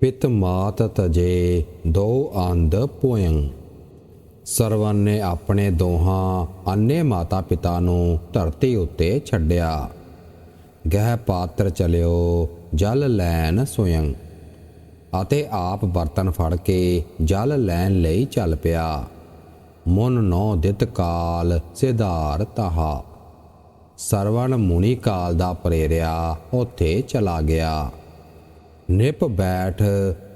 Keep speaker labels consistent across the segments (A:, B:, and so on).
A: ਪਿਤ ਮਾਤ ਤਜੇ ਦੋ ਅੰਧ ਪੁਯੰ ਸਰਵਨ ਨੇ ਆਪਣੇ ਦੋਹਾਂ ਅੰਨੇ ਮਾਤਾ ਪਿਤਾ ਨੂੰ ਧਰਤੀ ਉੱਤੇ ਛੱਡਿਆ। ਗਹਿ ਪਾਤਰ ਚਲਿਓ, ਜਲ ਲੈਣ ਸੋਯੰ ਅਤੇ ਆਪ ਬਰਤਨ ਫੜ ਕੇ ਜਲ ਲੈਣ ਲਈ ਚੱਲ ਪਿਆ। ਮਨ ਨੋ ਦਿਤ ਕਾਲ ਸਿਧਾਰ ਤਹਾ। ਸਰਵਣ ਮੁਨੀ ਕਾਲ ਦਾ ਪ੍ਰੇਰਿਆ ਉੱਥੇ ਚਲਾ ਗਿਆ। ਨਿਪ ਬੈਠ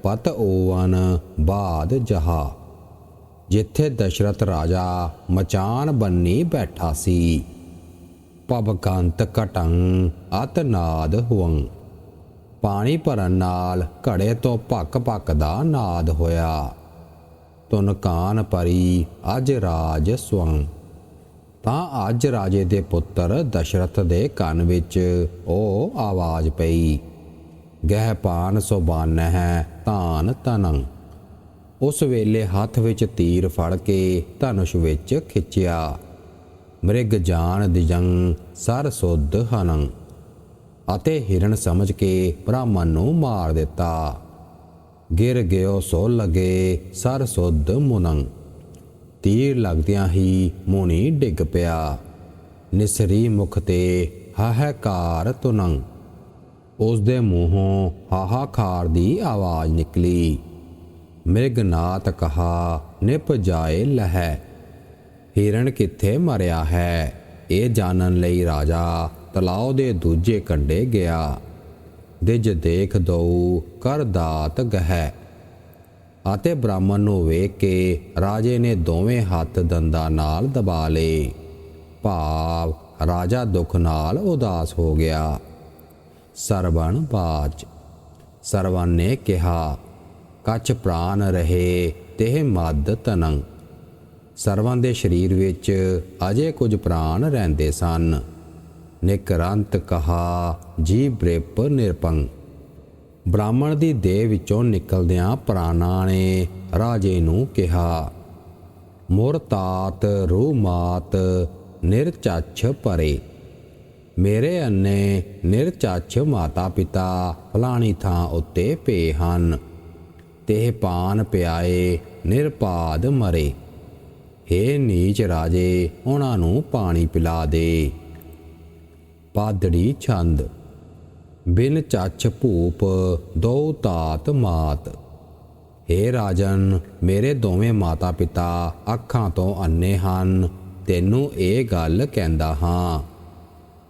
A: ਪਤ ਓਵਨ ਬਾਦ ਜਹਾ। ਜਿੱਥੇ ਦਸ਼ਰਥ ਰਾਜਾ ਮਚਾਨ ਬੰਨੀ ਬੈਠਾ ਸੀ। ਪਬਕੰਤ ਕਟੰ ਅਤਨਾਦ ਹੁਵੰ। ਪਾਣੀ ਭਰਨ ਨਾਲ ਘੜੇ ਤੋਂ ਭੱਕ ਭੱਕ ਦਾ ਨਾਦ ਹੋਇਆ। ਤੁਨ ਕਾਨ ਪਰੀ ਅਜ ਰਾਜ ਸਵੰ। ਤਾਂ ਅੱਜ ਰਾਜੇ ਦੇ ਪੁੱਤਰ ਦਸ਼ਰਥ ਦੇ ਕੰਨ ਵਿੱਚ ਉਹ ਆਵਾਜ਼ ਪਈ। ਗਹਿ ਪਾਨ ਸੁਬਾਨ ਹੈ ਤਾਨ ਤਨੰ ਉਸ ਵੇਲੇ ਹੱਥ ਵਿੱਚ ਤੀਰ ਫੜ ਕੇ ਧਨੁਸ਼ ਵਿੱਚ ਖਿੱਚਿਆ। ਮ੍ਰਿਗ ਜਾਨ ਦਿਜੰ ਸਰ ਸੁਧ ਹਨੰ। ਅਤੇ ਹਿਰਣ ਸਮਝ ਕੇ ਬ੍ਰਾਹਮਣ ਨੂੰ ਮਾਰ ਦਿੱਤਾ। ਗਿਰ ਗਿਓ ਸੋ ਲਗੇ ਸਰ ਸੁਧ ਮੁਨੰ। ਤੀਰ ਲੱਗਦਿਆਂ ਹੀ ਮੋਣੀ ਡਿੱਗ ਪਿਆ। ਨਿਸਰੀ ਮੁਖ ਤੇ ਹਾਹਾਕਾਰ ਤੁਨੰ। ਉਸ ਦੇ ਮੂੰਹੋਂ ਹਾਹਾਕਾਰ ਦੀ ਆਵਾਜ਼ ਨਿਕਲੀ। ਮ੍ਰਿਗਨਾਥ ਕਹਾ, ਨਿਪ ਜਾਏ ਲਹਿ। ਹਿਰਣ ਕਿੱਥੇ ਮਰਿਆ ਹੈ? ਇਹ ਜਾਣਨ ਲਈ ਰਾਜਾ ਤਲਾਉ ਦੇ ਦੂਜੇ ਕੰਡੇ ਗਿਆ। ਦਿਜ ਦੇਖ ਦਉ ਕਰ ਦਾਤ ਗਹਿ। ਅਤੇ ਬ੍ਰਾਹਮਣ ਨੂੰ ਵੇਖ ਕੇ ਰਾਜੇ ਨੇ ਦੋਵੇਂ ਹੱਥ ਦੰਦਾਂ ਨਾਲ ਦਬਾ ਲਏ। ਭਾਵ ਰਾਜਾ ਦੁੱਖ ਨਾਲ ਉਦਾਸ ਹੋ ਗਿਆ। ਸਰਵਣ ਬਾਜ ਸਰਵਣ ਨੇ ਕਿਹਾ ਕੱਚ ਪ੍ਰਾਨ ਰਹੇ ਤੇ ਮਦ ਤਨੰ। ਸਰਵਾਂ ਦੇ ਸਰੀਰ ਵਿੱਚ ਅਜੇ ਕੁਝ ਪ੍ਰਾਨ ਰਹਿੰਦੇ ਸਨ। ਨਿਕਰੰਤ ਕਹਾ, ਜੀ ਬ੍ਰਿਪ ਨਿਰਪੰਗ। ਬ੍ਰਾਹਮਣ ਦੀ ਦੇਹ ਵਿੱਚੋਂ ਨਿਕਲਦਿਆਂ ਪ੍ਰਾਣਾਂ ਨੇ ਰਾਜੇ ਨੂੰ ਕਿਹਾ, ਮੁਰਤਾਤ ਰੂਮਾਤ ਨਿਰਚੱਛ ਪਰੇ। ਮੇਰੇ ਅੰਨੇ ਨਿਰਚੱਛ ਮਾਤਾ ਪਿਤਾ ਫਲਾਣੀ ਥਾਂ ਉੱਤੇ ਪਏ ਹਨ। ਤੇ ਪਾਨ ਪਿਆਏ, ਨਿਰਪਾਦ ਮਰੇ। ਹੇ ਨੀਚ ਰਾਜੇ, ਉਹਨਾਂ ਨੂੰ ਪਾਣੀ ਪਿਲਾ ਦੇ। ਪਾਦੜੀ ਛੰਦ। ਬਿਨ ਚੱਛ ਭੂਪ, ਦੋ ਤਾਤ ਮਾਤ। ਹੇ ਰਾਜਨ, ਮੇਰੇ ਦੋਵੇਂ ਮਾਤਾ ਪਿਤਾ ਅੱਖਾਂ ਤੋਂ ਅੰਨੇ ਹਨ, ਤੈਨੂੰ ਇਹ ਗੱਲ ਕਹਿੰਦਾ ਹਾਂ।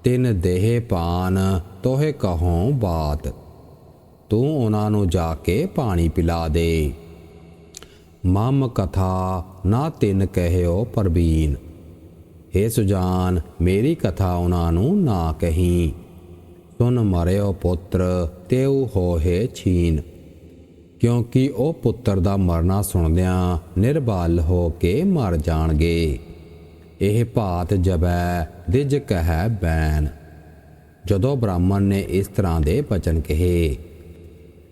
A: ਤਿੰਨ ਦੇਹ ਪਾਨ, ਤੋਹੇ ਕਹੋਂ ਬਾਤ। ਤੂੰ ਉਹਨਾਂ ਨੂੰ ਜਾ ਕੇ ਪਾਣੀ ਪਿਲਾ ਦੇ। ਮਮ ਕਥਾ ਨਾ ਤਿੰਨ ਕਹਿਓ ਪਰਬੀਨ। ਏ ਸੁਜਾਨ, ਮੇਰੀ ਕਥਾ ਉਹਨਾਂ ਨੂੰ ਨਾ ਕਹੀ। ਸੁਨ ਮਰਿਓ ਪੁੱਤਰ, ਤੇਉ ਹੋਏ ਛੀਨ। ਕਿਉਂਕਿ ਉਹ ਪੁੱਤਰ ਦਾ ਮਰਨਾ ਸੁਣਦਿਆਂ ਨਿਰਬਲ ਹੋ ਕੇ ਮਰ ਜਾਣਗੇ। ਇਹ ਭਾਤ ਜਬੈ ਦਿਜ ਕਹੈ ਬੈਨ। ਜਦੋਂ ਬ੍ਰਾਹਮਣ ਨੇ ਇਸ ਤਰ੍ਹਾਂ ਦੇ ਬਚਨ ਕਹੇ,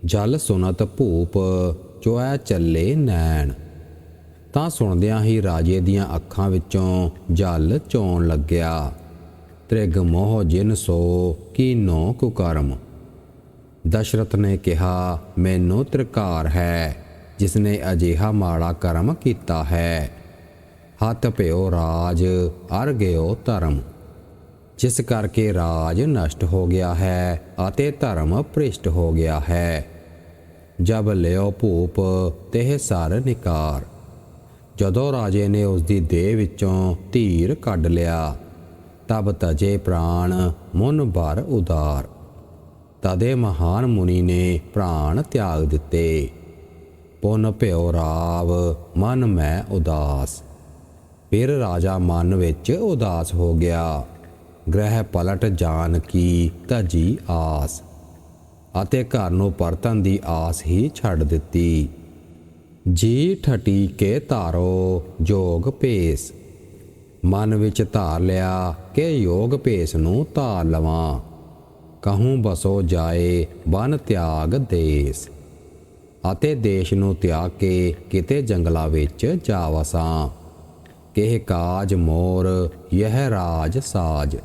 A: ਜਲ ਸੁਨਤ ਭੂਪ ਚੋਇ ਚੱਲੇ ਨੈਣ। ਤਾਂ ਸੁਣਦਿਆਂ ਹੀ ਰਾਜੇ ਦੀਆਂ ਅੱਖਾਂ ਵਿੱਚੋਂ ਜਲ ਚੋਣ ਲੱਗਿਆ। ਤ੍ਰਿਗ ਮੋਹ ਜਿਨ ਸੋ ਕੀਨੋ ਕੁਕਰਮ? ਦਸ਼ਰਥ ਨੇ ਕਿਹਾ, ਮੈਨੂੰ ਤ੍ਰਿਕਾਰ ਹੈ ਜਿਸ ਨੇ ਅਜਿਹਾ ਮਾੜਾ ਕਰਮ ਕੀਤਾ ਹੈ। ਹੱਥ ਭਿਓ ਰਾਜ, ਅਰ ਗਿਓ ਧਰਮ। ਜਿਸ ਕਰਕੇ ਰਾਜ ਨਸ਼ਟ ਹੋ ਗਿਆ ਹੈ ਅਤੇ ਧਰਮ ਭ੍ਰਿਸ਼ਟ ਹੋ ਗਿਆ ਹੈ। ਜਬ ਲਿਓ ਭੂਪ, ਤੇ ਸਰ ਨਿਕਾਰ। ਜਦੋਂ ਰਾਜੇ ਨੇ ਉਸ ਦੀ ਦੇਹ ਵਿੱਚੋਂ ਧੀਰ ਕੱਢ ਲਿਆ, ਤਬ ਤਜੇ ਪ੍ਰਾਣ ਮਨ ਭਰ ਉਦਾਰ ਤਦੇ ਮਹਾਨ ਮੁਨੀ ਨੇ ਪ੍ਰਾਣ ਤਿਆਗ ਦਿੱਤੇ। ਪੁਨ ਭਿਓ ਰਾਵ, ਮਨ ਮੈਂ ਉਦਾਸ। ਫਿਰ ਰਾਜਾ ਮਨ ਵਿੱਚ ਉਦਾਸ ਹੋ ਗਿਆ। ਗ੍ਰਹਿ ਪਲਟ ਜਾਣ ਕੀ ਤਜੀ ਆਸ ਅਤੇ ਘਰ ਨੂੰ ਪਰਤਨ ਦੀ ਆਸ ਹੀ ਛੱਡ ਦਿੱਤੀ। ਜੀ ਠਟੀ ਕੇ ਧਾਰੋ, ਜੋਗ ਭੇਸ। ਮਨ ਵਿੱਚ ਧਾਰ ਲਿਆ ਕਿ ਯੋਗ ਭੇਸ ਨੂੰ ਧਾਰ ਲਵਾਂ। ਕਹੂੰ ਬਸੋ ਜਾਏ, ਬਨ ਤਿਆਗ ਦੇਸ। ਅਤੇ ਦੇਸ਼ ਨੂੰ ਤਿਆਗ ਕੇ ਕਿਤੇ ਜੰਗਲਾਂ ਵਿੱਚ ਜਾ ਵਸਾਂ ਕਿਹ ਕਾਜ ਮੋਰ, ਯਹ ਰਾਜ ਸਾਜ।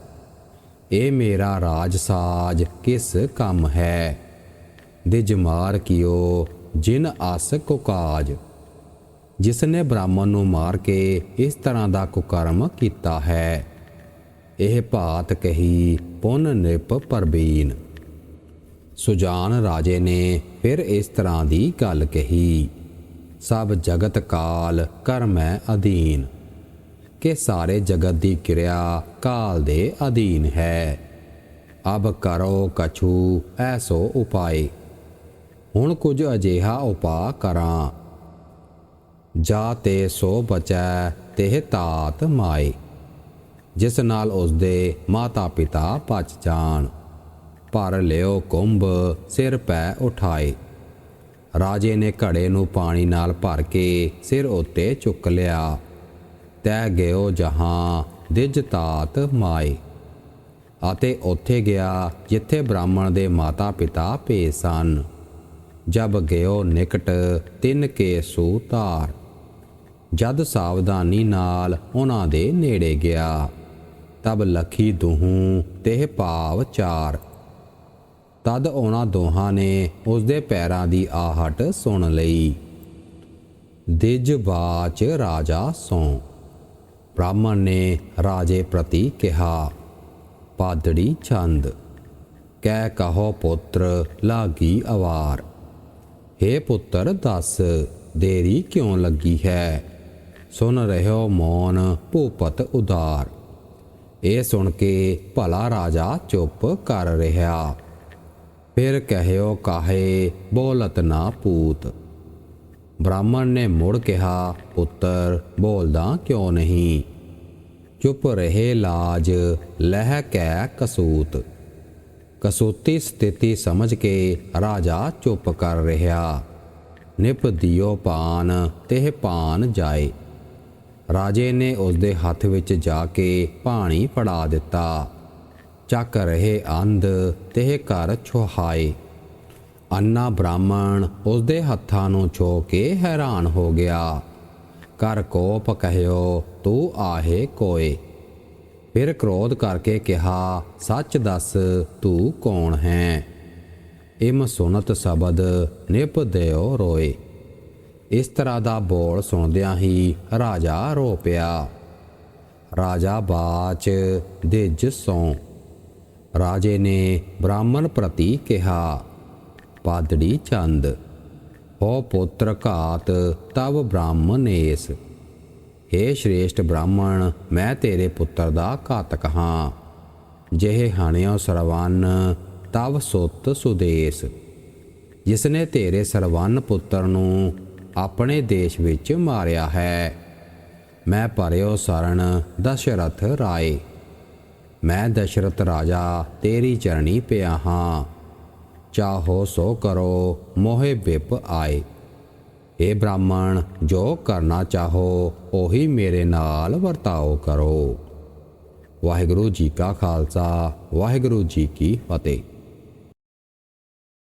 A: ਇਹ ਮੇਰਾ ਰਾਜ ਸਾਜ, ਕਿਸ ਕੰਮ ਹੈ? ਦਿਜ ਮਾਰ ਕੀਓ, ਜਿਨ ਆਸ ਕੋ ਕਾਜ। ਜਿਸ ਨੇ ਬ੍ਰਾਹਮਣ ਨੂੰ ਮਾਰ ਕੇ ਇਸ ਤਰ੍ਹਾਂ ਦਾ ਕੁਕਰਮ ਕੀਤਾ ਹੈ, ਇਹ ਭਾਤ ਕਹੀ, ਪੁੰਨ ਨਿਪ ਪਰਬੀਨ। ਸੁਜਾਨ ਰਾਜੇ ਨੇ ਫਿਰ ਇਸ ਤਰ੍ਹਾਂ ਦੀ ਗੱਲ ਕਹੀ, ਸਭ ਜਗਤ ਕਾਲ ਕਰਮੈ ਅਧੀਨ। ਕਿ ਸਾਰੇ ਜਗਤ ਦੀ ਕਿਰਿਆ ਕਾਲ ਦੇ ਅਧੀਨ ਹੈ। ਅਬ ਕਰੋ ਕਛੂ ਐਸੋ ਉਪਾਏ। ਹੁਣ ਕੁਝ ਅਜਿਹਾ ਉਪਾ ਕਰਾਂ। ਜਾ ਤੇ ਸੋ ਬਚੈ, ਤੇ ਤਾਤ ਮਾਏ। ਜਿਸ ਨਾਲ ਉਸਦੇ ਮਾਤਾ ਪਿਤਾ ਪਚ ਜਾਣ। ਭਰ ਲਿਓ ਕੁੰਭ, ਸਿਰ ਪੈ ਉਠਾਏ। ਰਾਜੇ ਨੇ ਘੜੇ ਨੂੰ ਪਾਣੀ ਨਾਲ ਭਰ ਕੇ ਸਿਰ ਉੱਤੇ ਚੁੱਕ ਲਿਆ। ਤੈ ਗਿਓ ਜਹਾਂ ਦਿਜ ਤਾਤ ਮਾਏ। ਅਤੇ ਉੱਥੇ ਗਿਆ ਜਿੱਥੇ ਬ੍ਰਾਹਮਣ ਦੇ ਮਾਤਾ ਪਿਤਾ ਭੇ ਸਨ। ਜਬ ਗਿਓ ਨਿਕਟ ਤਿੰਨ ਕੇ ਸੂਤਾਰ ਜਦ ਸਾਵਧਾਨੀ ਨਾਲ ਉਹਨਾਂ ਦੇ ਨੇੜੇ ਗਿਆ, ਤਬ ਲਖੀ ਦੂਹੂ ਤੇ ਭਾਵ ਚਾਰ। ਤਦ ਉਹਨਾਂ ਦੋਹਾਂ ਨੇ ਉਸ ਦੇ ਪੈਰਾਂ ਦੀ ਆਹਟ ਸੁਣ ਲਈ। ਦਿਜ ਬਾਚ ਰਾਜਾ ਸੋਂ। ਬ੍ਰਾਹਮਣ ਨੇ ਰਾਜੇ ਪ੍ਰਤੀ ਕਿਹਾ ਪਾਦੜੀ ਛੰਦ ਕਹਿ ਕਹੋ ਪੁੱਤਰ, ਲਾਗੀ ਅਵਾਰ। हे ਪੁੱਤਰ, ਦੱਸ, ਦੇਰੀ ਕਿਉਂ ਲੱਗੀ ਹੈ? ਸੁਣ ਰਹਿਓ ਮੌਨ, ਭੂਪਤ ਉਦਾਰ। ਇਹ ਸੁਣ ਕੇ ਭਲਾ ਰਾਜਾ ਚੁੱਪ ਕਰ ਰਿਹਾ। ਫਿਰ ਕਹਿਓ ਕਾਹੇ, ਬੋਲਤ ਨਾ ਪੂਤ। ਬ੍ਰਾਹਮਣ ਨੇ ਮੁੜ ਕਿਹਾ, ਪੁੱਤਰ, ਬੋਲਦਾ ਕਿਉਂ ਨਹੀਂ? ਚੁੱਪ ਰਹੇ ਲਾਜ, ਲਹਿ ਕੈ ਕਸੂਤ। ਕਸੂਤੀ ਸਥਿਤੀ ਸਮਝ ਕੇ ਰਾਜਾ ਚੁੱਪ ਕਰ ਰਿਹਾ। ਨਿਪ ਦਿਓ ਪਾਨ ਤੇ ਪਾਨ ਜਾਏ। ਰਾਜੇ ਨੇ ਉਸਦੇ ਹੱਥ ਵਿੱਚ ਜਾ ਕੇ ਪਾਣੀ ਫੜਾ ਦਿੱਤਾ। ਚੱਕ ਰਹੇ ਅੰਧ ਤੇ ਘਰ ਛੁਹਾਏ। ਅੰਨਾ ਬ੍ਰਾਹਮਣ ਉਸਦੇ ਹੱਥਾਂ ਨੂੰ ਛੋ ਕੇ ਹੈਰਾਨ ਹੋ ਗਿਆ। ਕਰ ਕੋਪ ਕਹਿਓ, ਤੂੰ ਆਹੇ ਕੋਏ। ਫਿਰ ਕ੍ਰੋਧ ਕਰਕੇ ਕਿਹਾ, ਸੱਚ ਦੱਸ, ਤੂੰ ਕੌਣ ਹੈ? ਇਮ ਸੁਨਤ ਸ਼ਬਦ, ਨਿਪ ਦਿਓ ਰੋਏ। ਇਸ ਤਰ੍ਹਾਂ ਦਾ ਬੋਲ ਸੁਣਦਿਆਂ ਹੀ ਰਾਜਾ ਰੋ ਪਿਆ। ਰਾਜਾ ਬਾਚ ਦਿਜ ਸੋਂ। ਰਾਜੇ ਨੇ ਬ੍ਰਾਹਮਣ ਪ੍ਰਤੀ ਕਿਹਾ ਪਾਦੜੀ ਚੰਦ ਹੋ ਪੁੱਤਰ ਘਾਤ ਤਵ ਬ੍ਰਾਹਮਣੇਸ हे ਸ਼੍ਰੇਸ਼ਟ ਬ੍ਰਾਹਮਣ, ਮੈਂ ਤੇਰੇ ਪੁੱਤਰ ਦਾ ਘਾਤਕ ਹਾਂ। ਜਿਹੇ ਹਾਣਿਓ ਸਰਵਨ, ਤਵ ਸੁਤ ਸੁਦੇਸ। ਜਿਸ ਨੇ ਤੇਰੇ ਸਰਵਨ ਪੁੱਤਰ ਨੂੰ ਆਪਣੇ ਦੇਸ਼ ਵਿੱਚ ਮਾਰਿਆ ਹੈ, ਮੈਂ ਭਰਿਓ ਸਰਣ ਦਸ਼ਰਥ ਰਾਏ। ਮੈਂ ਦਸ਼ਰਥ ਰਾਜਾ ਤੇਰੀ ਚਰਣੀ ਪਿਆ ਹਾਂ। ਚਾਹੋ ਸੋ ਕਰੋ, ਮੋਹਿ ਵਿਪ ਆਏ। ਏ ਬ੍ਰਾਹਮਣ, ਜੋ ਕਰਨਾ ਚਾਹੋ, ਉਹੀ ਮੇਰੇ ਨਾਲ ਵਰਤਾਓ ਕਰੋ। ਵਾਹਿਗੁਰੂ ਜੀ ਕਾ ਖਾਲਸਾ, ਵਾਹਿਗੁਰੂ ਜੀ ਕੀ ਫਤਿਹ।